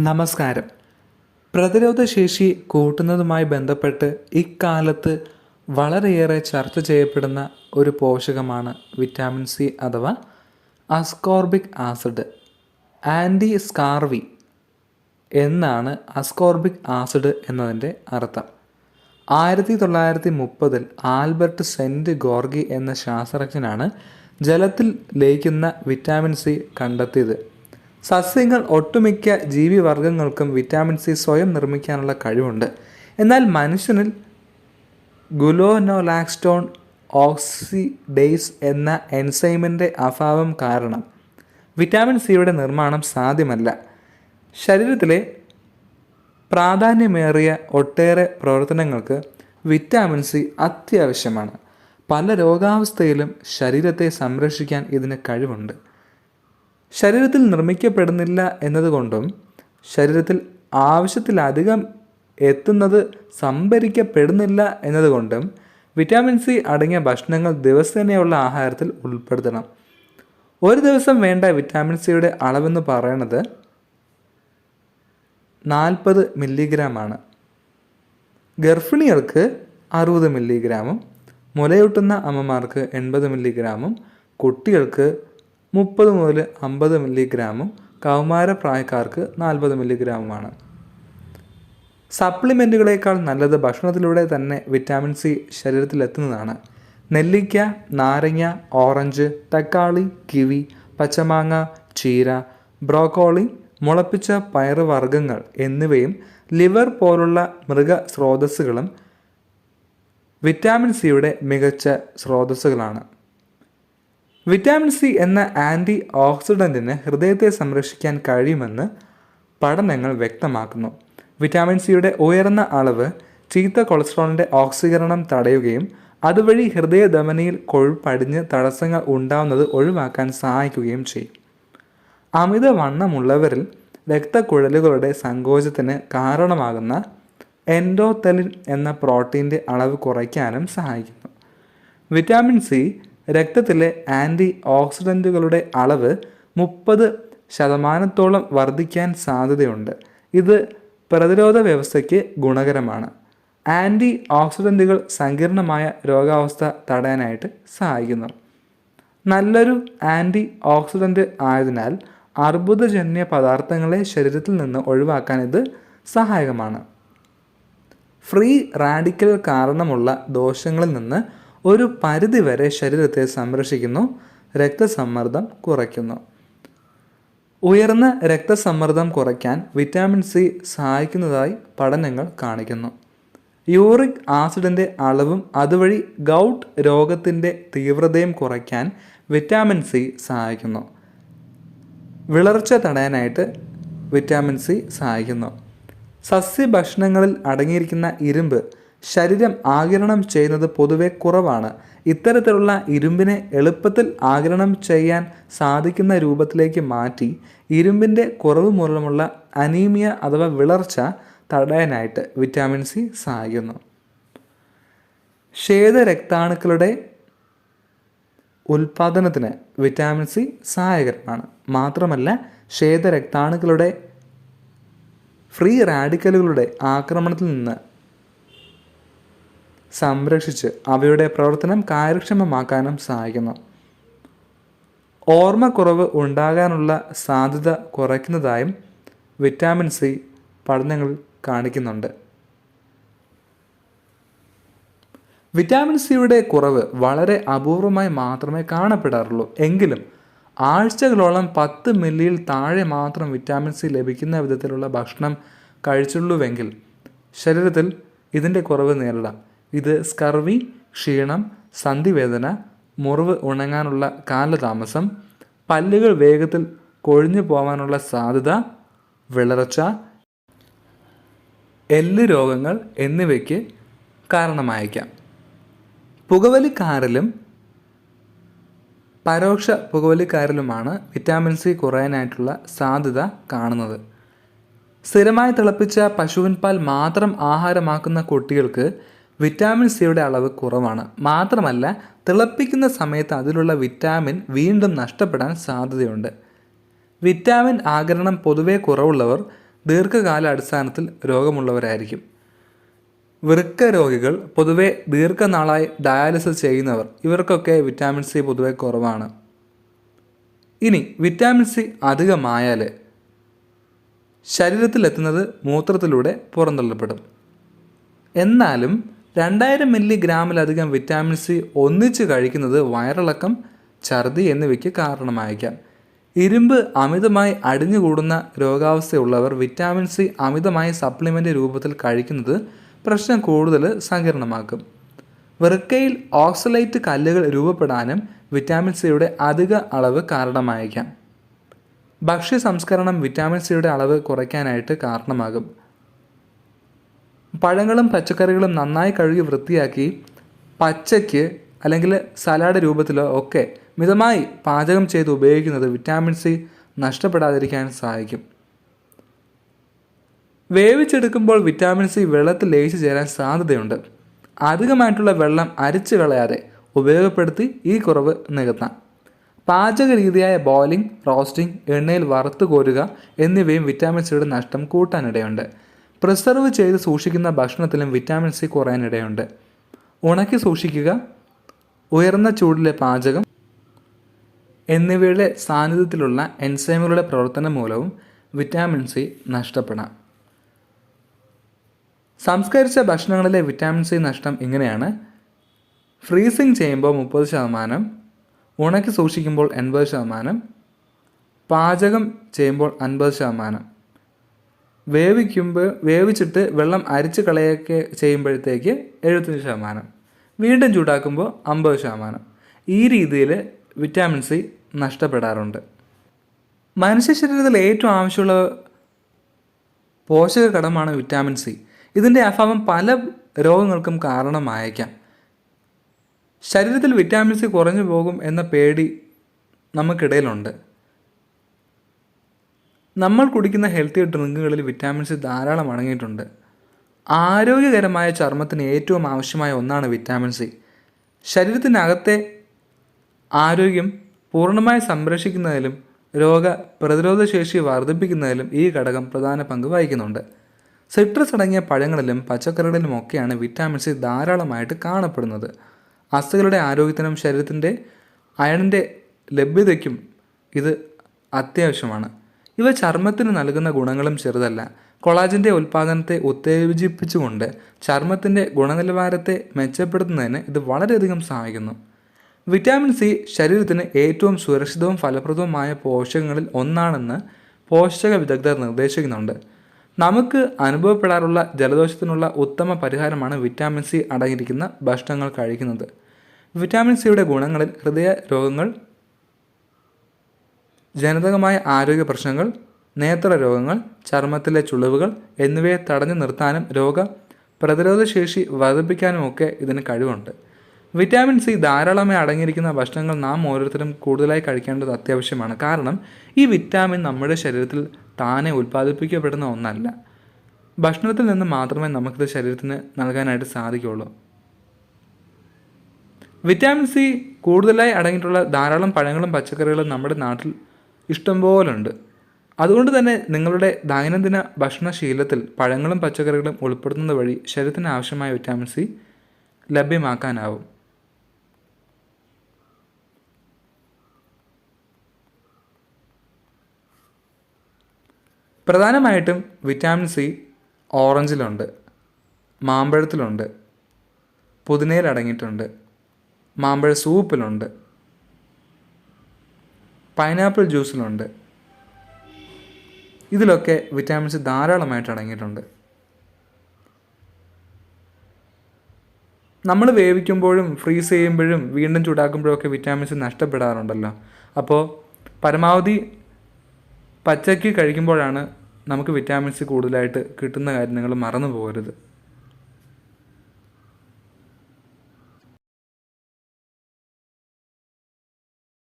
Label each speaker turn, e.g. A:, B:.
A: നമസ്കാരം. പ്രതിരോധശേഷി കൂട്ടുന്നതുമായി ബന്ധപ്പെട്ട് ഇക്കാലത്ത് വളരെയേറെ ചർച്ച ചെയ്യപ്പെടുന്ന ഒരു പോഷകമാണ് വിറ്റാമിൻ സി അഥവാ അസ്കോർബിക് ആസിഡ്. ആന്റി സ്കാർവി എന്നാണ് അസ്കോർബിക് ആസിഡ് എന്നതിന്റെ അർത്ഥം. ആയിരത്തി തൊള്ളായിരത്തി മുപ്പതിൽ ആൽബർട്ട് സെന്റ് ഗോർഗി എന്ന ശാസ്ത്രജ്ഞനാണ് ജലത്തിൽ ലയിക്കുന്ന വിറ്റാമിൻ സി കണ്ടെത്തിയത്. സസ്യങ്ങൾ ഒട്ടുമിക്ക ജീവിവർഗങ്ങൾക്കും വിറ്റാമിൻ സി സ്വയം നിർമ്മിക്കാനുള്ള കഴിവുണ്ട്. എന്നാൽ മനുഷ്യനിൽ ഗുലോനോലാക്സ്റ്റോൺ ഓക്സിഡേസ് എന്ന എൻസൈമിന്റെ അഭാവം കാരണം വിറ്റാമിൻ സിയുടെ നിർമ്മാണം സാധ്യമല്ല. ശരീരത്തിലെ പ്രാധാന്യമേറിയ ഒട്ടേറെ പ്രവർത്തനങ്ങൾക്ക് വിറ്റാമിൻ സി അത്യാവശ്യമാണ്. പല രോഗാവസ്ഥയിലും ശരീരത്തെ സംരക്ഷിക്കാൻ ഇതിന് കഴിവുണ്ട്. ശരീരത്തിൽ നിർമ്മിക്കപ്പെടുന്നില്ല എന്നതുകൊണ്ടും ശരീരത്തിൽ ആവശ്യത്തിലധികം എത്തുന്നത് സംഭരിക്കപ്പെടുന്നില്ല എന്നതുകൊണ്ടും വിറ്റാമിൻ സി അടങ്ങിയ ഭക്ഷണങ്ങൾ ദിവസേനയുള്ള ആഹാരത്തിൽ ഉൾപ്പെടുത്തണം. ഒരു ദിവസം വേണ്ട വിറ്റാമിൻ സിയുടെ അളവെന്ന് പറയുന്നത് നാൽപ്പത് മില്ലിഗ്രാമാണ്. ഗർഭിണികൾക്ക് അറുപത് മില്ലിഗ്രാമും മുലയൂട്ടുന്ന അമ്മമാർക്ക് എൺപത് മില്ലിഗ്രാമും കുട്ടികൾക്ക് മുപ്പത് മുതൽ അമ്പത് മില്ലിഗ്രാമും കൗമാര പ്രായക്കാർക്ക് നാൽപ്പത് മില്ലിഗ്രാമുമാണ്. സപ്ലിമെന്റുകളേക്കാൾ നല്ലത് ഭക്ഷണത്തിലൂടെ തന്നെ വിറ്റാമിൻ സി ശരീരത്തിലെത്തുന്നതാണ്. നെല്ലിക്ക നാരങ്ങ ഓറഞ്ച് തക്കാളി കിവി പച്ചമാങ്ങ ചീര ബ്രോക്കോളി മുളപ്പിച്ച പയറുവർഗങ്ങൾ എന്നിവയും ലിവർ പോലുള്ള മൃഗ സ്രോതസ്സുകളും വിറ്റാമിൻ സിയുടെ മികച്ച സ്രോതസ്സുകളാണ്. വിറ്റാമിൻ സി എന്ന ആന്റി ഓക്സിഡന്റിന് ഹൃദയത്തെ സംരക്ഷിക്കാൻ കഴിയുമെന്ന് പഠനങ്ങൾ വ്യക്തമാക്കുന്നു. വിറ്റാമിൻ സിയുടെ ഉയർന്ന അളവ് ചീത്ത കൊളസ്ട്രോളിന്റെ ഓക്സീകരണം തടയുകയും അതുവഴി ഹൃദയധമനിയിൽ കൊഴുപ്പടിഞ്ഞ് തടസ്സങ്ങൾ ഉണ്ടാവുന്നത് ഒഴിവാക്കാൻ സഹായിക്കുകയും ചെയ്യും. അമിതവണ്ണമുള്ളവരിൽ രക്തക്കുഴലുകളുടെ സങ്കോചത്തിന് കാരണമാകുന്ന എൻഡോതെലിൻ എന്ന പ്രോട്ടീന്റെ അളവ് കുറയ്ക്കാനും സഹായിക്കുന്നു. വിറ്റാമിൻ സി രക്തത്തിലെ ആന്റി ഓക്സിഡന്റുകളുടെ അളവ് മുപ്പത് ശതമാനത്തോളം വർദ്ധിക്കാൻ സാധ്യതയുണ്ട്. ഇത് പ്രതിരോധ വ്യവസ്ഥയ്ക്ക് ഗുണകരമാണ്. ആന്റി ഓക്സിഡന്റുകൾ സങ്കീർണമായ രോഗാവസ്ഥ തടയാനായിട്ട് സഹായിക്കുന്നു. നല്ലൊരു ആന്റി ഓക്സിഡന്റ് ആയതിനാൽ അർബുദജന്യ പദാർത്ഥങ്ങളെ ശരീരത്തിൽ നിന്ന് ഒഴിവാക്കാൻ ഇത് സഹായകമാണ്. ഫ്രീ റാഡിക്കൽ കാരണമുള്ള ദോഷങ്ങളിൽ നിന്ന് ഒരു പരിധിവരെ ശരീരത്തെ സംരക്ഷിക്കുന്നു രക്തസമ്മർദ്ദം കുറയ്ക്കുന്നു. ഉയർന്ന രക്തസമ്മർദ്ദം കുറയ്ക്കാൻ വിറ്റാമിൻ സി സഹായിക്കുന്നതായി പഠനങ്ങൾ കാണിക്കുന്നു. യൂറിക് ആസിഡിന്റെ അളവും അതുവഴി ഗൗട്ട് രോഗത്തിന്റെ തീവ്രതയും കുറയ്ക്കാൻ വിറ്റാമിൻ സി സഹായിക്കുന്നു. വിളർച്ച തടയാനായിട്ട് വിറ്റാമിൻ സി സഹായിക്കുന്നു. സസ്യഭക്ഷണങ്ങളിൽ അടങ്ങിയിരിക്കുന്ന ഇരുമ്പ് ശരീരം ആഗിരണം ചെയ്യുന്നത് പൊതുവെ കുറവാണ്. ഇത്തരത്തിലുള്ള ഇരുമ്പിനെ എളുപ്പത്തിൽ ആഗിരണം ചെയ്യാൻ സാധിക്കുന്ന രൂപത്തിലേക്ക് മാറ്റി ഇരുമ്പിന്റെ കുറവ് മൂലമുള്ള അനീമിയ അഥവാ വിളർച്ച തടയാനായിട്ട് വിറ്റാമിൻ സി സഹായിക്കുന്നു. ശ്വേതരക്താണുക്കളുടെ ഉൽപാദനത്തിന് വിറ്റാമിൻ സി സഹായകരമാണ്. മാത്രമല്ല ശ്വേതരക്താണുക്കളുടെ ഫ്രീ റാഡിക്കലുകളുടെ ആക്രമണത്തിൽ നിന്ന് സംരക്ഷിച്ച് അവയുടെ പ്രവർത്തനം കാര്യക്ഷമമാക്കാനും സഹായിക്കുന്നു. ഓർമ്മക്കുറവ് ഉണ്ടാകാനുള്ള സാധ്യത കുറയ്ക്കുന്നതായും വിറ്റാമിൻ സി പഠനങ്ങൾ കാണിക്കുന്നുണ്ട്. വിറ്റാമിൻ സിയുടെ കുറവ് വളരെ അപൂർവമായി മാത്രമേ കാണപ്പെടാറുള്ളൂ. എങ്കിലും ആഴ്ചകളോളം പത്ത് മില്ലിയിൽ താഴെ മാത്രം വിറ്റാമിൻ സി ലഭിക്കുന്ന വിധത്തിലുള്ള ഭക്ഷണം കഴിച്ചുള്ളൂവെങ്കിൽ ശരീരത്തിൽ ഇതിന്റെ കുറവ് നേരിടാം. ഇത് സ്കർവി ക്ഷീണം സന്ധിവേദന മുറിവ് ഉണങ്ങാനുള്ള കാലതാമസം പല്ലുകൾ വേഗത്തിൽ കൊഴിഞ്ഞു പോകാനുള്ള സാധ്യത വിളർച്ച എല്ല് രോഗങ്ങൾ എന്നിവയ്ക്ക് കാരണമായേക്കാം. പുകവലിക്കാരിലും പരോക്ഷ പുകവലിക്കാരിലുമാണ് വിറ്റാമിൻ സി കുറയാനായിട്ടുള്ള സാധ്യത കാണുന്നത്. സ്ഥിരമായി തിളപ്പിച്ച പശുവിൻ പാൽ മാത്രം ആഹാരമാക്കുന്ന കുട്ടികൾക്ക് വിറ്റാമിൻ സിയുടെ അളവ് കുറവാണ്. മാത്രമല്ല തിളപ്പിക്കുന്ന സമയത്ത് അതിലുള്ള വിറ്റാമിൻ വീണ്ടും നഷ്ടപ്പെടാൻ സാധ്യതയുണ്ട്. വിറ്റാമിൻ ആകരണം പൊതുവെ കുറവുള്ളവർ ദീർഘകാല അടിസ്ഥാനത്തിൽ രോഗമുള്ളവരായിരിക്കും. വൃക്ക രോഗികൾ പൊതുവെ ദീർഘനാളായി ഡയാലിസിസ് ചെയ്യുന്നവർ ഇവർക്കൊക്കെ വിറ്റാമിൻ സി പൊതുവെ കുറവാണ്. ഇനി വിറ്റാമിൻ സി അധികമായാൽ ശരീരത്തിലെത്തുന്നത് മൂത്രത്തിലൂടെ പുറന്തള്ളപ്പെടും. എന്നാലും രണ്ടായിരം മില്ലിഗ്രാമിലധികം വിറ്റാമിൻ സി ഒന്നിച്ച് കഴിക്കുന്നത് വയറിളക്കം ഛർദി എന്നിവയ്ക്ക് കാരണമായേക്കാം. ഇരുമ്പ് അമിതമായി അടിഞ്ഞുകൂടുന്ന രോഗാവസ്ഥയുള്ളവർ വിറ്റാമിൻ സി അമിതമായി സപ്ലിമെന്റ് രൂപത്തിൽ കഴിക്കുന്നത് പ്രശ്നം കൂടുതൽ സങ്കീർണമാക്കും. വൃക്കയിൽ ഓക്സലൈറ്റ് കല്ലുകൾ രൂപപ്പെടാനും വിറ്റാമിൻ സിയുടെ അധിക അളവ് കാരണമായേക്കാം. ഭക്ഷ്യ സംസ്കരണം വിറ്റാമിൻ സിയുടെ അളവ് കുറയ്ക്കാനായിട്ട് കാരണമാകും. പഴങ്ങളും പച്ചക്കറികളും നന്നായി കഴുകി വൃത്തിയാക്കി പച്ചയ്ക്ക് അല്ലെങ്കിൽ സലാഡ് രൂപത്തിലോ ഒക്കെ മിതമായി പാചകം ചെയ്ത് ഉപയോഗിക്കുന്നത് വിറ്റാമിൻ സി നഷ്ടപ്പെടാതിരിക്കാൻ സഹായിക്കും. വേവിച്ചെടുക്കുമ്പോൾ വിറ്റാമിൻ സി വെള്ളത്തിൽ ലയിച്ചു ചേരാൻ സാധ്യതയുണ്ട്. അധികമായിട്ടുള്ള വെള്ളം അരിച്ചു കളയാതെ ഉപയോഗപ്പെടുത്തി ഈ കുറവ് നികത്താം. പാചക രീതിയായ ബോയിലിംഗ് റോസ്റ്റിംഗ് എണ്ണയിൽ വറുത്ത് കോരുക എന്നിവയും വിറ്റാമിൻ സിയുടെ നഷ്ടം കൂട്ടാനിടയുണ്ട്. പ്രിസർവ് ചെയ്ത് സൂക്ഷിക്കുന്ന ഭക്ഷണത്തിലും വിറ്റാമിൻ സി കുറയാനിടയുണ്ട്. ഉണക്കി സൂക്ഷിക്കുക ഉയർന്ന ചൂടിലെ പാചകം എന്നിവയുടെ സാന്നിധ്യത്തിലുള്ള എൻസൈമുകളുടെ പ്രവർത്തനം മൂലവും വിറ്റാമിൻ സി നഷ്ടപ്പെടാം. സംസ്കരിച്ച ഭക്ഷണങ്ങളിലെ വിറ്റാമിൻ സി നഷ്ടം ഇങ്ങനെയാണ്. ഫ്രീസിങ് ചെയ്യുമ്പോൾ മുപ്പത് ശതമാനം ഉണക്കി സൂക്ഷിക്കുമ്പോൾ എൺപത് ശതമാനം പാചകം ചെയ്യുമ്പോൾ അൻപത് ശതമാനം. വേവിക്കുമ്പോൾ വേവിച്ചിട്ട് വെള്ളം അരിച്ച് കളയൊക്കെ ചെയ്യുമ്പോഴത്തേക്ക് എഴുപത്തഞ്ച് ശതമാനം. വീണ്ടും ചൂടാക്കുമ്പോൾ അമ്പത് ശതമാനം. ഈ രീതിയിൽ വിറ്റാമിൻ സി നഷ്ടപ്പെടാറുണ്ട്. മനുഷ്യ ശരീരത്തിൽ ഏറ്റവും ആവശ്യമുള്ള പോഷക ഘടകമാണ് വിറ്റാമിൻ സി ഇതിന്റെ അഭാവം പല രോഗങ്ങൾക്കും കാരണമായേക്കാം. ശരീരത്തിൽ വിറ്റാമിൻ സി കുറഞ്ഞു പോകും എന്ന പേടി നമുക്കിടയിലുണ്ട്. നമ്മൾ കുടിക്കുന്ന ഹെൽത്തി ഡ്രിങ്കുകളിൽ വിറ്റാമിൻ സി ധാരാളം അടങ്ങിയിട്ടുണ്ട്. ആരോഗ്യകരമായ ചർമ്മത്തിന് ഏറ്റവും ആവശ്യമായ ഒന്നാണ് വിറ്റാമിൻ സി ശരീരത്തിനകത്തെ ആരോഗ്യം പൂർണമായി സംരക്ഷിക്കുന്നതിലും രോഗ പ്രതിരോധ ശേഷി വർദ്ധിപ്പിക്കുന്നതിലും ഈ ഘടകം പ്രധാന പങ്ക് വഹിക്കുന്നുണ്ട്. സിട്രസ് അടങ്ങിയ പഴങ്ങളിലും പച്ചക്കറികളിലും ഒക്കെയാണ് വിറ്റാമിൻ സി ധാരാളമായിട്ട് കാണപ്പെടുന്നത്. അസ്ഥികളുടെ ആരോഗ്യത്തിനും ശരീരത്തിന്റെ അയണിന്റെ ലഭ്യതയ്ക്കും ഇത് അത്യാവശ്യമാണ്. ഇവ ചർമ്മത്തിന് നൽകുന്ന ഗുണങ്ങളും ചെറുതല്ല. കൊളാജിന്റെ ഉൽപ്പാദനത്തെ ഉത്തേജിപ്പിച്ചുകൊണ്ട് ചർമ്മത്തിന്റെ ഗുണനിലവാരത്തെ മെച്ചപ്പെടുത്തുന്നതിന് ഇത് വളരെയധികം സഹായിക്കുന്നു. വിറ്റാമിൻ സി ശരീരത്തിന് ഏറ്റവും സുരക്ഷിതവും ഫലപ്രദവുമായ പോഷകങ്ങളിൽ ഒന്നാണെന്ന് പോഷക വിദഗ്ധർ നിർദ്ദേശിക്കുന്നുണ്ട്. നമുക്ക് അനുഭവപ്പെടാറുള്ള ജലദോഷത്തിനുള്ള ഉത്തമ പരിഹാരമാണ് വിറ്റാമിൻ സി അടങ്ങിയിരിക്കുന്ന ഭക്ഷണങ്ങൾ കഴിക്കുന്നത്. വിറ്റാമിൻ സിയുടെ ഗുണങ്ങളിൽ ഹൃദയ രോഗങ്ങൾ ജനിതകമായ ആരോഗ്യ പ്രശ്നങ്ങൾ നേത്ര രോഗങ്ങൾ ചർമ്മത്തിലെ ചുളിവുകൾ എന്നിവയെ തടഞ്ഞു നിർത്താനും രോഗ പ്രതിരോധശേഷി വർദ്ധിപ്പിക്കാനുമൊക്കെ ഇതിന് കഴിവുണ്ട്. വിറ്റാമിൻ സി ധാരാളമായി അടങ്ങിയിരിക്കുന്ന ഭക്ഷണങ്ങൾ നാം ഓരോരുത്തരും കൂടുതലായി കഴിക്കേണ്ടത് അത്യാവശ്യമാണ്. കാരണം ഈ വിറ്റാമിൻ നമ്മുടെ ശരീരത്തിൽ താനെ ഉൽപ്പാദിപ്പിക്കപ്പെടുന്ന ഒന്നല്ല. ഭക്ഷണത്തിൽ നിന്ന് മാത്രമേ നമുക്കിത് ശരീരത്തിന് നൽകാനായിട്ട് സാധിക്കുകയുള്ളൂ. വിറ്റാമിൻ സി കൂടുതലായി അടങ്ങിയിട്ടുള്ള ധാരാളം പഴങ്ങളും പച്ചക്കറികളും നമ്മുടെ നാട്ടിൽ ഇഷ്ടംപോലെ ഉണ്ട് അതുകൊണ്ട് തന്നെ നിങ്ങളുടെ ദൈനംദിന ഭക്ഷണശീലത്തിൽ പഴങ്ങളും പച്ചക്കറികളും ഉൾപ്പെടുത്തുന്നത് വഴി ശരീരത്തിന് ആവശ്യമായ വിറ്റാമിൻ സി ലഭ്യമാക്കാനാവും. പ്രധാനമായിട്ടും വിറ്റാമിൻ സി ഓറഞ്ചിലുണ്ട് മാമ്പഴത്തിലുണ്ട് പുതിനയിൽ അടങ്ങിയിട്ടുണ്ട് മാമ്പഴ സൂപ്പിലുണ്ട് പൈനാപ്പിൾ ജ്യൂസിലുണ്ട് ഇതിലൊക്കെ വിറ്റാമിൻസ് ധാരാളമായിട്ട് അടങ്ങിയിട്ടുണ്ട്. നമ്മൾ വേവിക്കുമ്പോഴും ഫ്രീസ് ചെയ്യുമ്പോഴും വീണ്ടും ചൂടാക്കുമ്പോഴും ഒക്കെ വിറ്റാമിൻസ് നഷ്ടപ്പെടാറുണ്ടല്ലോ. അപ്പോൾ പരമാവധി പച്ചയ്ക്ക് കഴിക്കുമ്പോഴാണ് നമുക്ക് വിറ്റാമിൻസ് കൂടുതലായിട്ട് കിട്ടുന്ന കാര്യങ്ങൾ മറന്നു പോകരുത്